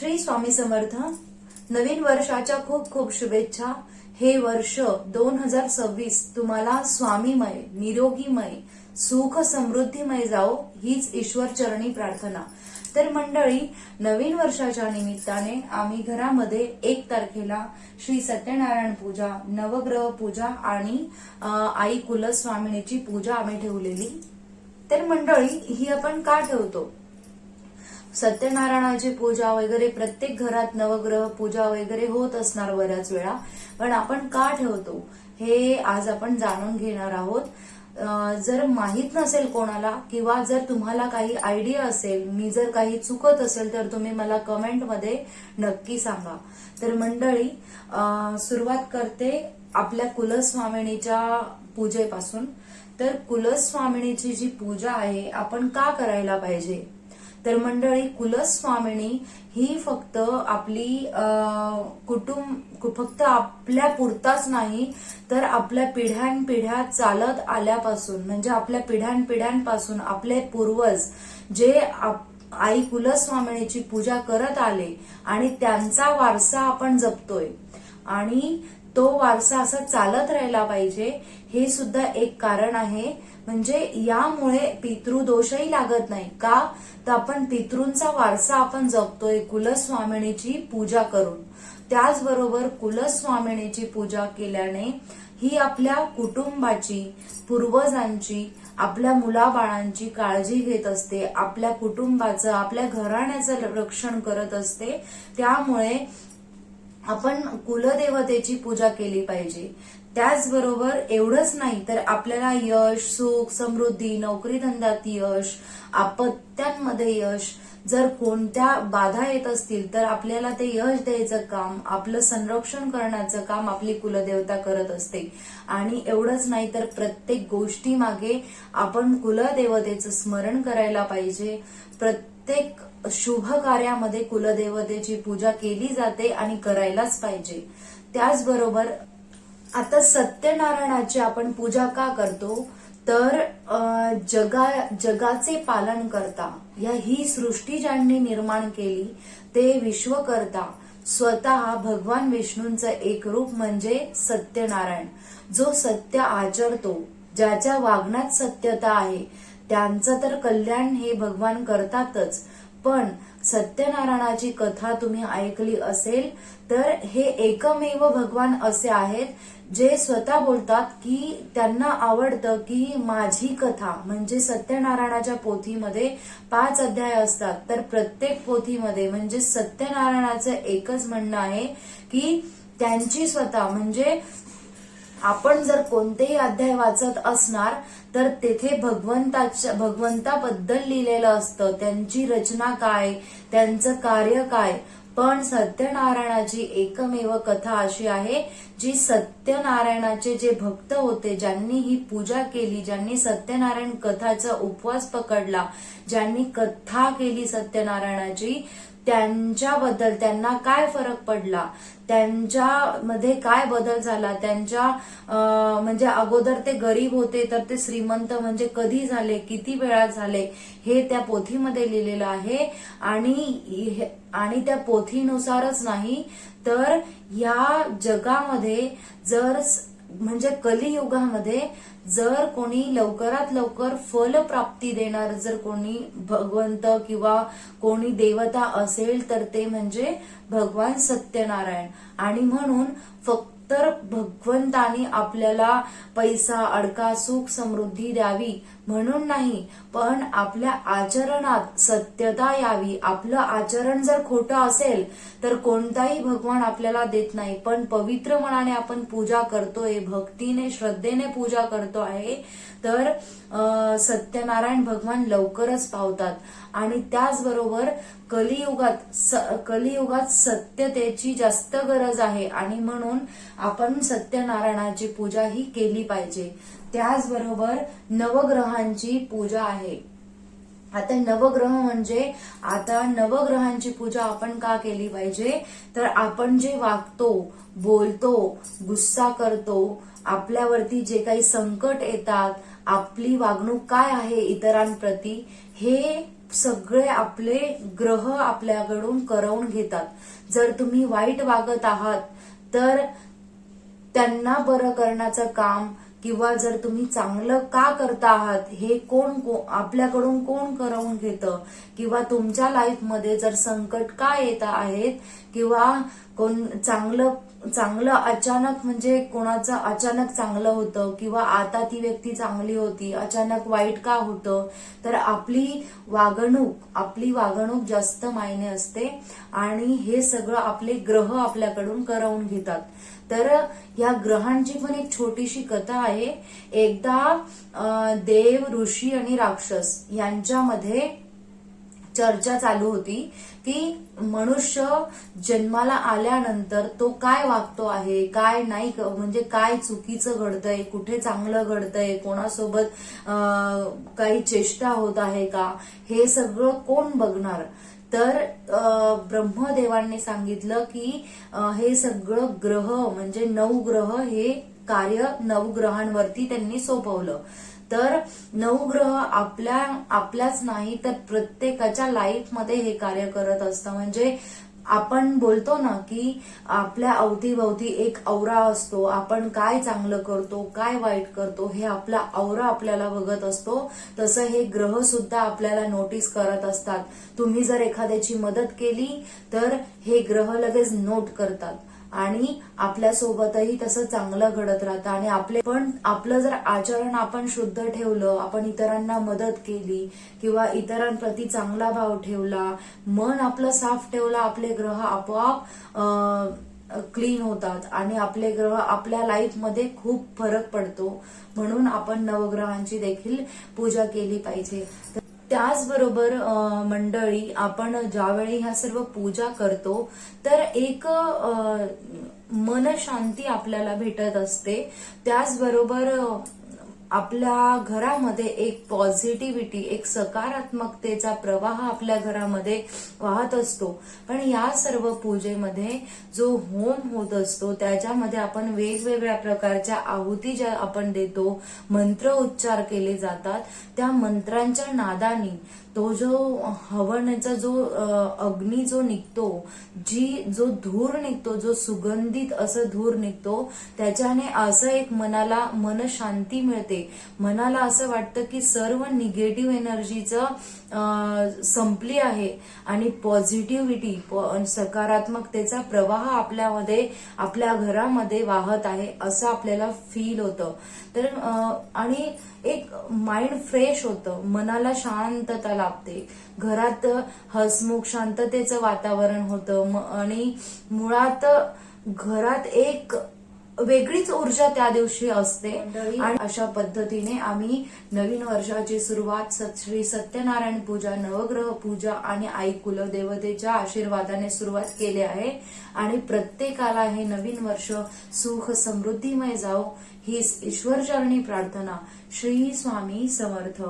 श्री स्वामी समर्थ नवीन वर्षाच्या खूप खूप शुभेच्छा. हे वर्ष दोन हजार सव्वीस तुम्हाला स्वामीमय निरोगीमय सुख समृद्धीमय जाओ हीच ईश्वर चरणी प्रार्थना. तर मंडळी नवीन वर्षाच्या निमित्ताने आम्ही घरामध्ये एक तारखेला श्री सत्यनारायण पूजा नवग्रह पूजा आणि आई कुलस्वामिनीची पूजा आम्ही ठेवलेली. तर मंडळी ही आपण का ठेवतो? सत्यनारायणाची पूजा वगैरे प्रत्येक घरात नवग्रह पूजा वगैरे होत असणार बऱ्याच वेळा. पण आपण का ठेवतो? हे आज आपण जाणून घेणार आहोत. जर माहीत नसेल कोणाला किंवा जर तुम्हाला काही आयडिया असेल मी जर काही चुकत असेल तर तुम्ही मला कमेंटमध्ये नक्की सांगा. तर मंडळी सुरुवात करते आपल्या कुलस्वामिनीच्या पूजेपासून. तर कुलस्वामिनीची जी पूजा आहे आपण का करायला पाहिजे? तर मंडळी कुलस्वामिनी ही फक्त आपली अं, कुटुंब फक्त आपल्या पुरताच नाही तर आपल्या पिढ्यानपिढ्या चालत आल्यापासून म्हणजे आपल्या पिढ्यानपिढ्यांपासून आपले पूर्वज जे आप- आई कुलस्वामिनीची पूजा करत आले आणि त्यांचा वारसा आपण जपतोय. आणि तो वारसा असा चालत राहिला पाहिजे हे सुद्धा एक कारण आहे. म्हणजे यामुळे पितृदोषही लागत नाही. का? तर आपण पितृंचा वारसा आपण जपतोय कुलस्वामिनीची पूजा करून. त्याचबरोबर कुलस्वामिनीची पूजा केल्याने ही आपल्या कुटुंबाची पूर्वजांची आपल्या मुलाबाळांची काळजी घेत असते. आपल्या कुटुंबाचं आपल्या घराण्याचं रक्षण करत असते. त्यामुळे आपण कुलदेवतेची पूजा केली पाहिजे. त्याचबरोबर एवढंच नाही तर आपल्याला यश सुख समृद्धी नोकरी धंद्यात यश आपत्यांमध्ये यश जर कोणत्या बाधा येत असतील तर आपल्याला ते यश द्यायचं काम आपलं संरक्षण करण्याचं काम आपली कुलदेवता करत असते. आणि एवढंच नाही तर प्रत्येक गोष्टी मागे आपण कुलदेवतेचं स्मरण करायला पाहिजे. प्रत्येक शुभ कार्यामध्ये कुलदेवतेची पूजा केली जाते आणि करायलाच पाहिजे. त्याचबरोबर आता सत्यनारायणाची आपण पूजा का करतो? तर जगा जगाचे पालन करता. या ही सृष्टी ज्यांनी निर्माण केली ते विश्वकर्ता स्वतः भगवान विष्णूंचं एक रूप म्हणजे सत्यनारायण. जो सत्य आचरतो ज्याच्या वागण्यात सत्यता आहे त्यांचं तर कल्याण हे भगवान करतातच. पण सत्यनारायणाची कथा तुम्ही ऐकली असेल तर हे एकमेव भगवान असे आहेत जे स्वतः बोलतात की त्यांना आवडतं की माझी कथा म्हणजे सत्यनारायणाच्या पोथीमध्ये पाच अध्याय असतात. तर प्रत्येक पोथीमध्ये म्हणजे सत्यनारायणाचं एकच म्हणणं आहे की त्यांची स्वतः म्हणजे आपण जर कोणतेही अध्याय वाचत असणार तर तेथे भगवंताच्या भगवंताबद्दल लिहिलेलं असतं. त्यांची रचना काय? त्यांचं कार्य काय? पण सत्यनारायणाची एकमेव कथा अशी आहे जी सत्यनारायणाचे जे भक्त होते ज्यांनी ही पूजा केली ज्यांनी सत्यनारायण कथाचा उपवास पकडला ज्यांनी कथा केली सत्यनारायणाची त्यांच्याबद्दल त्यांना काय फरक पडला? त्यांच्यामध्ये काय बदल झाला? त्यांच्या अं, म्हणजे अगोदर ते गरीब होते तर ते श्रीमंत म्हणजे कधी झाले? किती वेळा झाले? हे त्या पोथीमध्ये लिहिलेलं आहे. आणि हे- आणि त्या पोथीनुसारच नाही तर या जगामध्ये जर म्हणजे कलियुगामध्ये जर कोणी लवकरात लवकर फलप्राप्ती देणार जर कोणी भगवंत किंवा कोणी देवता असेल तर ते म्हणजे भगवान सत्यनारायण. आणि म्हणून फक्त भगवंतानी आपल्याला पैसा अडका सुख समृद्धी द्यावी म्हणून नाही पण आपल्या आचरणात सत्यता यावी. आपलं आचरण जर खोटं असेल तर कोणताही भगवान आपल्याला देत नाही. पण पवित्र मनाने आपण पूजा करतोय भक्तीने श्रद्धेने पूजा करतो आहे तर सत्यनारायण भगवान लवकरच पावतात. आणि त्याचबरोबर कलियुगात स- कलियुगात सत्यतेची जास्त गरज आहे. आणि म्हणून आपण सत्यनारायणाची पूजा ही केली पाहिजे. त्याचबरोबर नवग्रहांची पूजा आहे. आता नवग्रह म्हणजे आता नवग्रहांची पूजा आपण का केली पाहिजे? तर आपण जे वागतो बोलतो गुस्सा करतो आपल्यावरती जे काही संकट येतात आपली वागणूक काय आहे इतरांप्रती हे सगळे आपले ग्रह आपल्याकडून करवून घेतात. जर तुम्ही वाईट वागत आहात तर त्यांना बरं करण्याचं काम किंवा जर तुम्ही चांगलं का करता आहात हे कोण को- आपल्याकडून कोण करवून घेतं? किंवा तुमच्या लाईफमध्ये जर संकट का येत आहेत किंवा कोण चांगलं चांगलं अचानक म्हणजे कोणाचं अचानक चांगलं होतं किंवा आता ती व्यक्ती चांगली होती अचानक वाईट का होतं तर आपली वागणूक आपली वागणूक जास्त मायने असते आणि हे सगळं आपले ग्रह आपल्याकडून करवून घेतात. तर या ग्रहांची पण एक छोटीशी कथा आहे. एकदा देव ऋषी आणि राक्षस यांच्यामध्ये चर्चा चालू होती की मनुष्य जन्माला आल्यानंतर तो काय वागतो आहे काय नाही म्हणजे काय चुकीचं घडतंय कुठे चांगलं घडतंय कोणासोबत अं, काही चेष्टा होत आहे का हे सगळं कोण बघणार? तर ब्रह्मदेवांनी सांगितलं की हे सगळं ग्रह म्हणजे नऊ ग्रह हे कार्य नवग्रहांवरती त्यांनी सोपवलं. तर नवग्रह आपल्या आपल्याच नाही तर प्रत्येकाच्या लाईफमध्ये हे कार्य करत असतं. म्हणजे आपण बोलतो ना की आपल्या अवतीभवती एक औरा असतो. आपण काय चांगलं करतो काय वाईट करतो हे आपला औरा आपल्याला बघत असतो. तसं हे ग्रह सुद्धा आपल्याला नोटीस करत असतात. तुम्ही जर एखाद्याची मदत केली तर हे ग्रह लगेच नोट करतात. आणि आपल्यासोबतही तसं चांगलं घडत राहतं. आणि आपले पण आपलं जर आचरण आपण शुद्ध ठेवलं आपण इतरांना मदत केली किंवा इतरांप्रती चांगला भाव ठेवला मन आपलं साफ ठेवला आपले ग्रह आपोआप क्लीन होतात आणि आपले ग्रह आपल्या लाईफमध्ये खूप फरक पडतो. म्हणून आपण नवग्रहांची देखील पूजा केली पाहिजे. त्याचबरोबर मंडळी आपण ज्यावेळी ह्या सर्व पूजा करतो तर एक मनशांती आपल्याला भेटत असते. त्याचबरोबर आपल्या घरामध्ये एक पॉझिटिव्हिटी एक सकारात्मकतेचा प्रवाह आपल्या घरामध्ये वाहत असतो. पण या सर्व पूजेमध्ये जो होम होत असतो त्याच्यामध्ये आपण वेगवेगळ्या प्रकारच्या आहुती ज्या आपण देतो मंत्र उच्चार केले जातात. त्या मंत्रांच्या नादानी तो जो हवनाचा जो अग्नी जो निघतो जी जो धूर निघतो जो सुगंधित असं धूर निघतो त्याच्याने असं एक मनाला मन शांती मिळते. मनाला असं वाटतं की सर्व निगेटिव्ह एनर्जीचं संपली आहे आणि पॉझिटिव्हिटी सकारात्मकतेचा प्रवाह आपल्यामध्ये आपल्या घरामध्ये वाहत आहे असं आपल्याला फील होतं. तर आणि एक माइंड फ्रेश होतं. मनाला शांतता लाभते. घरात हसमुख शांततेचं वातावरण होतं. आणि मुळात घरात एक वेगळीच ऊर्जा त्या दिवशी असते. आणि अशा पद्धतीने आम्ही नवीन वर्षाची सुरुवात श्री सत्यनारायण पूजा नवग्रह पूजा आणि आई कुलदेवतेच्या आशीर्वादाने सुरुवात केली आहे. आणि प्रत्येकाला हे नवीन वर्ष सुख समृद्धीमय जाओ ही ईश्वरचरणी प्रार्थना श्री स्वामी समर्थ.